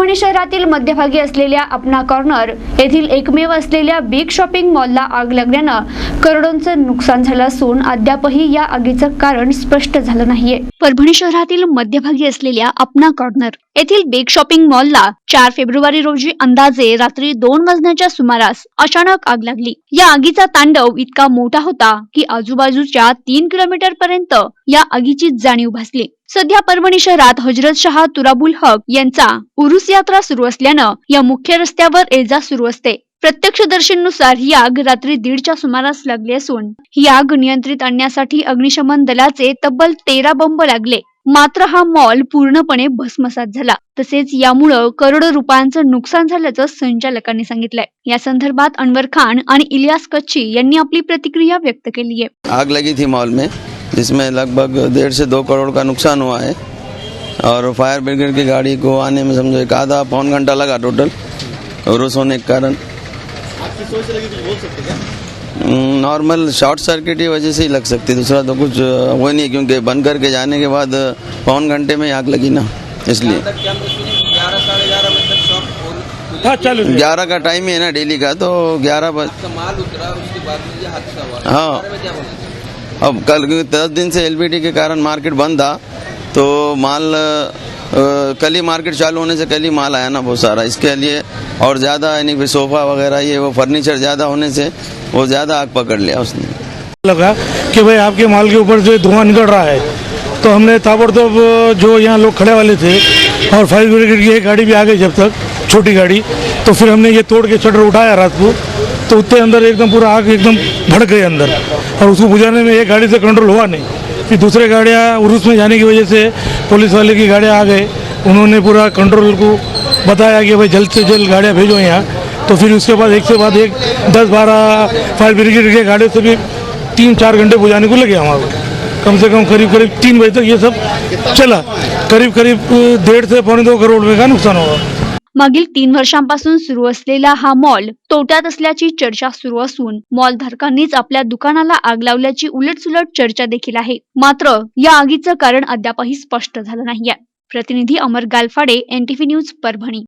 परभणी शहरातील मध्यभागी असलेल्या अपना कॉर्नर येथील एकमेव असलेल्या बिग शॉपिंग मॉलला आग लागल्यानं करोडोंचं नुकसान झालं असून अद्यापही या आगीचं कारण स्पष्ट झालं नाहीये. परभणी शहरातील मध्यभागी असलेल्या अपना कॉर्नर येथील बिग शॉपिंग मॉलला चार फेब्रुवारी रोजी अंदाजे रात्री दोन वाजण्याच्या सुमारास अचानक आग लागली. या आगीचा तांडव इतका मोठा होता की आजूबाजूच्या तीन किलोमीटर पर्यंत या आगीची जाणीव भासली. सध्या परभणी शहरात हजरत शहा तुराबुल हक यांचा उरुस यात्रा सुरू असल्यानं या मुख्य रस्त्यावर एजा सुरू असते. प्रत्यक्षदर्शींनुसार ही आग रात्री दीडच्या सुमारास लागली असून ही आग नियंत्रित आणण्यासाठी अग्निशमन दलाचे तब्बल तेरा बंब लागले. मात्र हा मॉल पूर्णपणे भस्मसात झाला. तसेच यामुळं करोडो रुपयांचं नुकसान झाल्याचं संचालकांनी सांगितलंय. या संदर्भात अनवर खान आणि इलियास कच्ची यांनी आपली प्रतिक्रिया व्यक्त केली आहे. आग लगी थी मॉल में जिसमें लगभग डेढ़ से दो करोड़ का नुकसान हुआ है। और फायर ब्रिगेड की गाड़ी को आने में समझो एक आधा पौन घंटा लगा टोटल उरुस होने के कारण नॉर्मल शॉर्ट सर्किट की वजह से ही लग सकती दूसरा तो कुछ वो नहीं है, क्योंकि बंद करके जाने के बाद पौन घंटे में आग लगी ना इसलिए। ग्यारह हाँ चालू। ग्यारह का टाइम ही है ना डेली का तो ग्यारह बज का माल उतरा उसके बाद में ये हादसा हुआ। हाँ। अब कल दस दिन से एलबीटी के कारण मार्केट बंद था तो माल कल ही मार्केट चालू होने से कल ही माल आया ना बहुत सारा। इसके लिए और ज़्यादा, यानी कि सोफ़ा वगैरह, ये वो फर्नीचर ज़्यादा होने से वो ज़्यादा आग पकड़ लिया उसने। लगा कि भाई आपके माल के ऊपर जो धुआँ निकल रहा है तो हमने ताबड़तोब जो यहाँ लोग खड़े वाले थे और फायर ब्रिगेड की एक गाड़ी भी आ गई जब तक, छोटी गाड़ी तो फिर हमने ये तोड़ के शटर उठाया रात को तो उतने अंदर एकदम पूरा आग एकदम भड़क गई अंदर। और उसको बुझाने में एक गाड़ी से कंट्रोल हुआ नहीं फिर दूसरे गाड़ियाँ उर्स में जाने की वजह से पुलिस वाले की गाड़ियाँ आ गए। उन्होंने पूरा कंट्रोल को बताया कि भाई जल्द से जल्द गाड़ियाँ भेजो यहाँ। तो फिर उसके बाद एक से बाद एक दस बारह फायर ब्रिगेड के गाड़ियों से भी तीन चार घंटे बुझाने को लगे हमारे कम से कम करीब करीब तीन बजे तक ये सब चला। करीब करीब डेढ़ से पौने दो करोड़ रुपये का नुकसान होगा मागील तीन वर्षांपासून सुरू असलेला हा मॉल तोट्यात असल्याची चर्चा सुरू असून मॉल धारकांनीच आपल्या दुकानाला आग लावल्याची उलटसुलट चर्चा देखील आहे. मात्र या आगीचं कारण अद्यापही स्पष्ट झालं नाहीये. प्रतिनिधी अमर गालफाडे एनटीव्ही न्यूज परभणी.